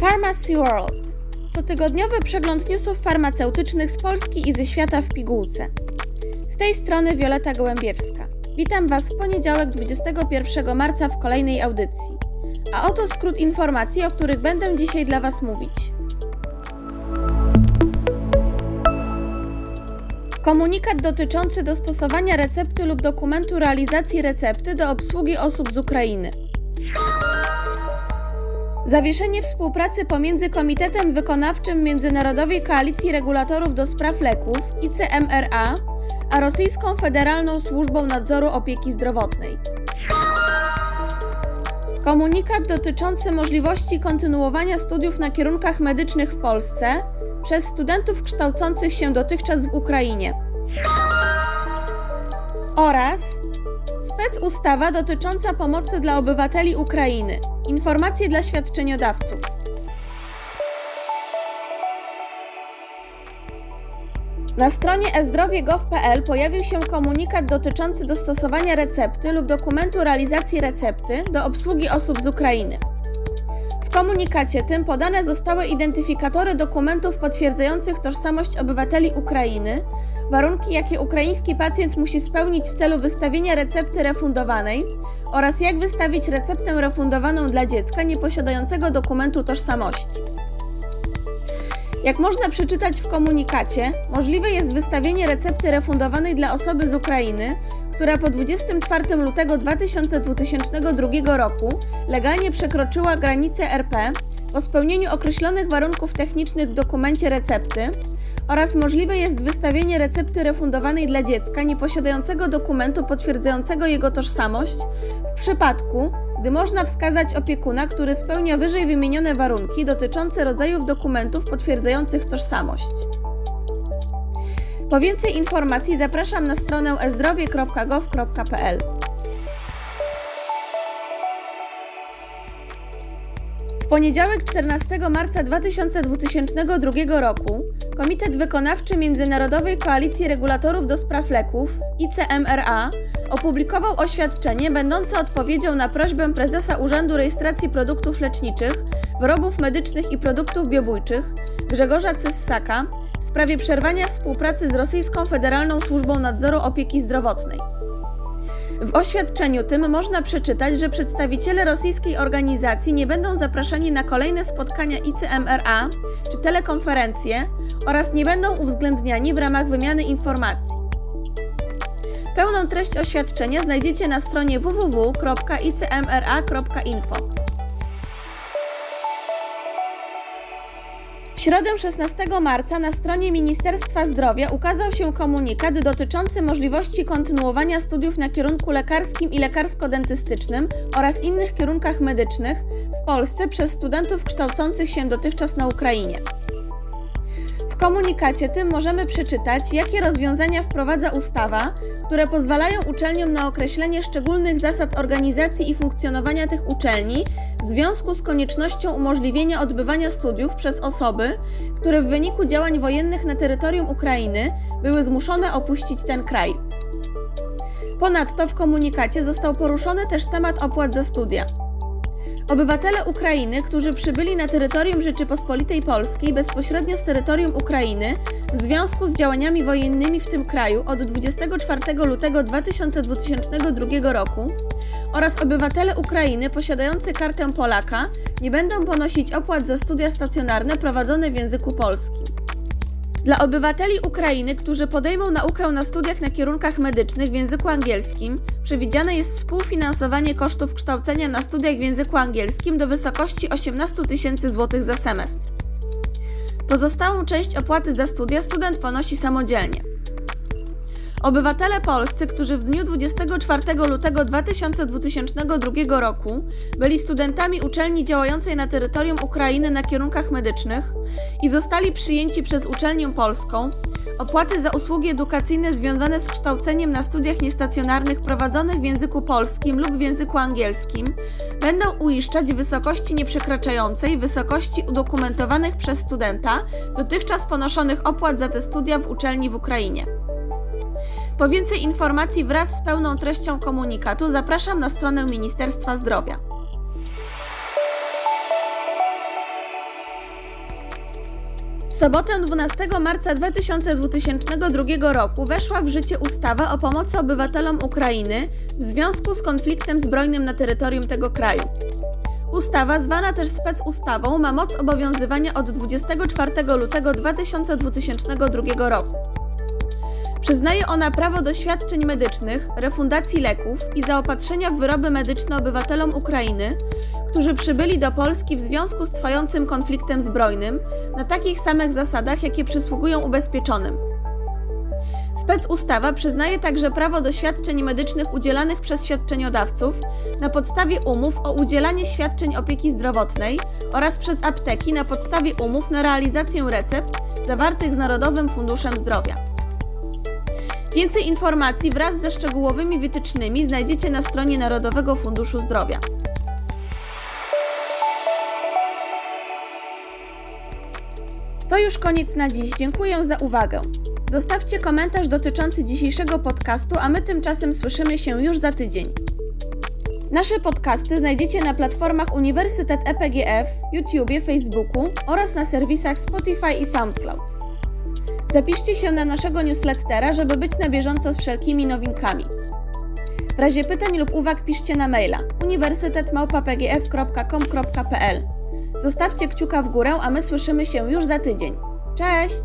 Pharmacy World. Cotygodniowy przegląd newsów farmaceutycznych z Polski i ze świata w pigułce. Z tej strony Wioleta Gołębiewska. Witam Was w poniedziałek 21 marca w kolejnej audycji. A oto skrót informacji, o których będę dzisiaj dla Was mówić. Komunikat dotyczący dostosowania recepty lub dokumentu realizacji recepty do obsługi osób z Ukrainy. Zawieszenie współpracy pomiędzy Komitetem Wykonawczym Międzynarodowej Koalicji Regulatorów do Spraw Leków ICMRA a Rosyjską Federalną Służbą Nadzoru Opieki Zdrowotnej. Komunikat dotyczący możliwości kontynuowania studiów na kierunkach medycznych w Polsce przez studentów kształcących się dotychczas w Ukrainie. Oraz spec ustawa dotycząca pomocy dla obywateli Ukrainy. Informacje dla świadczeniodawców. Na stronie ezdrowie.gov.pl pojawił się komunikat dotyczący dostosowania recepty lub dokumentu realizacji recepty do obsługi osób z Ukrainy. W komunikacie tym podane zostały identyfikatory dokumentów potwierdzających tożsamość obywateli Ukrainy, warunki jakie ukraiński pacjent musi spełnić w celu wystawienia recepty refundowanej oraz jak wystawić receptę refundowaną dla dziecka nieposiadającego dokumentu tożsamości. Jak można przeczytać w komunikacie, możliwe jest wystawienie recepty refundowanej dla osoby z Ukrainy, która po 24 lutego 2022 roku legalnie przekroczyła granicę RP po spełnieniu określonych warunków technicznych w dokumencie recepty oraz możliwe jest wystawienie recepty refundowanej dla dziecka nieposiadającego dokumentu potwierdzającego jego tożsamość w przypadku, gdy można wskazać opiekuna, który spełnia wyżej wymienione warunki dotyczące rodzajów dokumentów potwierdzających tożsamość. Po więcej informacji zapraszam na stronę ezdrowie.gov.pl. W poniedziałek 14 marca 2022 roku Komitet Wykonawczy Międzynarodowej Koalicji Regulatorów do Spraw Leków ICMRA opublikował oświadczenie będące odpowiedzią na prośbę prezesa Urzędu Rejestracji Produktów Leczniczych, Wyrobów Medycznych i Produktów Biobójczych Grzegorza Cyssaka w sprawie przerwania współpracy z Rosyjską Federalną Służbą Nadzoru Opieki Zdrowotnej. W oświadczeniu tym można przeczytać, że przedstawiciele rosyjskiej organizacji nie będą zapraszani na kolejne spotkania ICMRA czy telekonferencje oraz nie będą uwzględniani w ramach wymiany informacji. Pełną treść oświadczenia znajdziecie na stronie www.icmra.info. środę 16 marca na stronie Ministerstwa Zdrowia ukazał się komunikat dotyczący możliwości kontynuowania studiów na kierunku lekarskim i lekarsko-dentystycznym oraz innych kierunkach medycznych w Polsce przez studentów kształcących się dotychczas na Ukrainie. Komunikacie tym możemy przeczytać, jakie rozwiązania wprowadza ustawa, które pozwalają uczelniom na określenie szczególnych zasad organizacji i funkcjonowania tych uczelni w związku z koniecznością umożliwienia odbywania studiów przez osoby, które w wyniku działań wojennych na terytorium Ukrainy były zmuszone opuścić ten kraj. Ponadto w komunikacie został poruszony też temat opłat za studia. Obywatele Ukrainy, którzy przybyli na terytorium Rzeczypospolitej Polskiej bezpośrednio z terytorium Ukrainy w związku z działaniami wojennymi w tym kraju od 24 lutego 2022 roku oraz obywatele Ukrainy posiadający kartę Polaka nie będą ponosić opłat za studia stacjonarne prowadzone w języku polskim. Dla obywateli Ukrainy, którzy podejmą naukę na studiach na kierunkach medycznych w języku angielskim, przewidziane jest współfinansowanie kosztów kształcenia na studiach w języku angielskim do wysokości 18 tysięcy złotych za semestr. Pozostałą część opłaty za studia student ponosi samodzielnie. Obywatele polscy, którzy w dniu 24 lutego 2022 roku byli studentami uczelni działającej na terytorium Ukrainy na kierunkach medycznych i zostali przyjęci przez uczelnię polską, opłaty za usługi edukacyjne związane z kształceniem na studiach niestacjonarnych prowadzonych w języku polskim lub w języku angielskim będą uiszczać w wysokości nieprzekraczającej wysokości udokumentowanych przez studenta dotychczas ponoszonych opłat za te studia w uczelni w Ukrainie. Po więcej informacji wraz z pełną treścią komunikatu zapraszam na stronę Ministerstwa Zdrowia. W sobotę 12 marca 2022 roku weszła w życie ustawa o pomocy obywatelom Ukrainy w związku z konfliktem zbrojnym na terytorium tego kraju. Ustawa, zwana też specustawą, ma moc obowiązywania od 24 lutego 2022 roku. Przyznaje ona prawo do świadczeń medycznych, refundacji leków i zaopatrzenia w wyroby medyczne obywatelom Ukrainy, którzy przybyli do Polski w związku z trwającym konfliktem zbrojnym, na takich samych zasadach, jakie przysługują ubezpieczonym. Specustawa przyznaje także prawo do świadczeń medycznych udzielanych przez świadczeniodawców na podstawie umów o udzielanie świadczeń opieki zdrowotnej oraz przez apteki na podstawie umów na realizację recept zawartych z Narodowym Funduszem Zdrowia. Więcej informacji wraz ze szczegółowymi wytycznymi znajdziecie na stronie Narodowego Funduszu Zdrowia. To już koniec na dziś. Dziękuję za uwagę. Zostawcie komentarz dotyczący dzisiejszego podcastu, a my tymczasem słyszymy się już za tydzień. Nasze podcasty znajdziecie na platformach Uniwersytet EPGF, YouTubie, Facebooku oraz na serwisach Spotify i SoundCloud. Zapiszcie się na naszego newslettera, żeby być na bieżąco z wszelkimi nowinkami. W razie pytań lub uwag piszcie na maila uniwersytetmałpa.pgf.com.pl Zostawcie kciuka w górę, a my słyszymy się już za tydzień. Cześć!